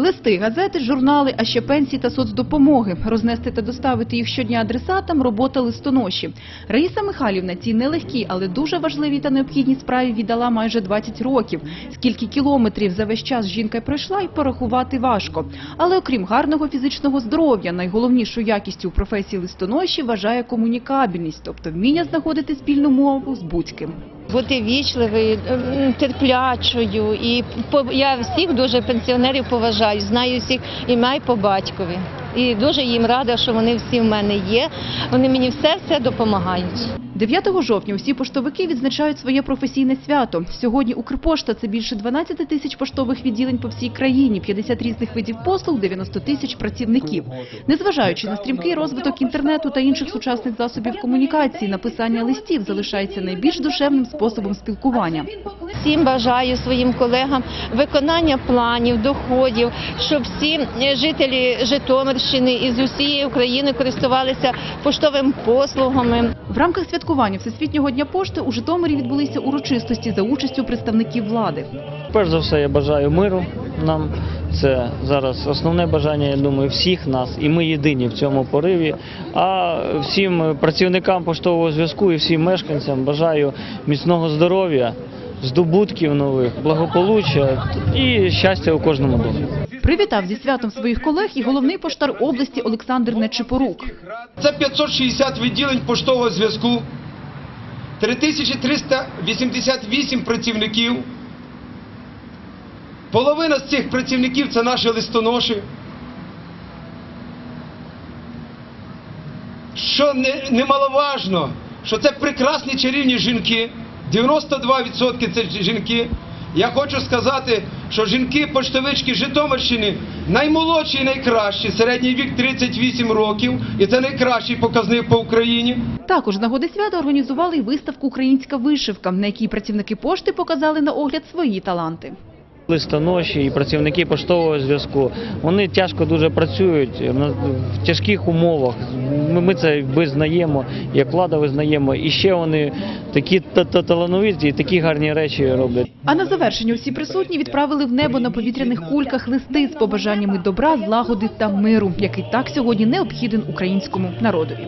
Листи, газети, журнали, а ще пенсії та соцдопомоги. Рознести та доставити їх щодня адресатам – робота листоноші. Раїса Михайлівна цій нелегкій, але дуже важливій та необхідній справі віддала майже 20 років. Скільки кілометрів за весь час жінка пройшла і порахувати важко. Але окрім гарного фізичного здоров'я, найголовнішою якістю у професії листоноші вважає комунікабельність, тобто вміння знаходити спільну мову з будь-ким. Бути вічливою, ем, терплячою. І я всіх дуже пенсіонерів поважаю, знаю всіх ім'я й по батькові. І дуже їм рада, що вони всі в мене є. Вони мені все все допомагають. 9 жовтня усі поштовики відзначають своє професійне свято. Сьогодні Укрпошта – це більше 12 тисяч поштових відділень по всій країні, 50 різних видів послуг, 90 тисяч працівників. Незважаючи на стрімкий розвиток інтернету та інших сучасних засобів комунікації, написання листів залишається найбільш душевним способом спілкування. Всім бажаю своїм колегам виконання планів, доходів, щоб всі жителі Житомирщини і з усієї України користувалися поштовими послугами. В рамках святкування Всесвітнього дня пошти у Житомирі відбулися урочистості за участю представників влади. Перш за все, я бажаю миру нам. Це зараз основне бажання, я думаю, всіх нас, і ми єдині в цьому пориві. А всім працівникам поштового зв'язку і всім мешканцям бажаю міцного здоров'я, здобутків нових, благополуччя і щастя у кожному домі. Привітав зі святом своїх колег і головний поштар області Олександр Нечипорук. Це 560 відділень поштового зв'язку, 3388 працівників. Половина з цих працівників це наші листоноші. Що не, немаловажно, що це прекрасні чарівні жінки, 92% це жінки. Я хочу сказати, що жінки-поштовички Житомирщини наймолодші і найкращі, середній вік 38 років, і це найкращий показник по Україні. Також нагоди свята організували виставку «Українська вишивка», на якій працівники пошти показали на огляд свої таланти. Листоноші і працівники поштового зв'язку вони тяжко дуже працюють на- в тяжких умовах. Ми, це визнаємо, як влада визнаємо. І ще вони такі та- та- талановиті і такі гарні речі роблять. А на завершення усі присутні відправили в небо на повітряних кульках листи з побажаннями добра, злагоди та миру, який так сьогодні необхіден українському народові.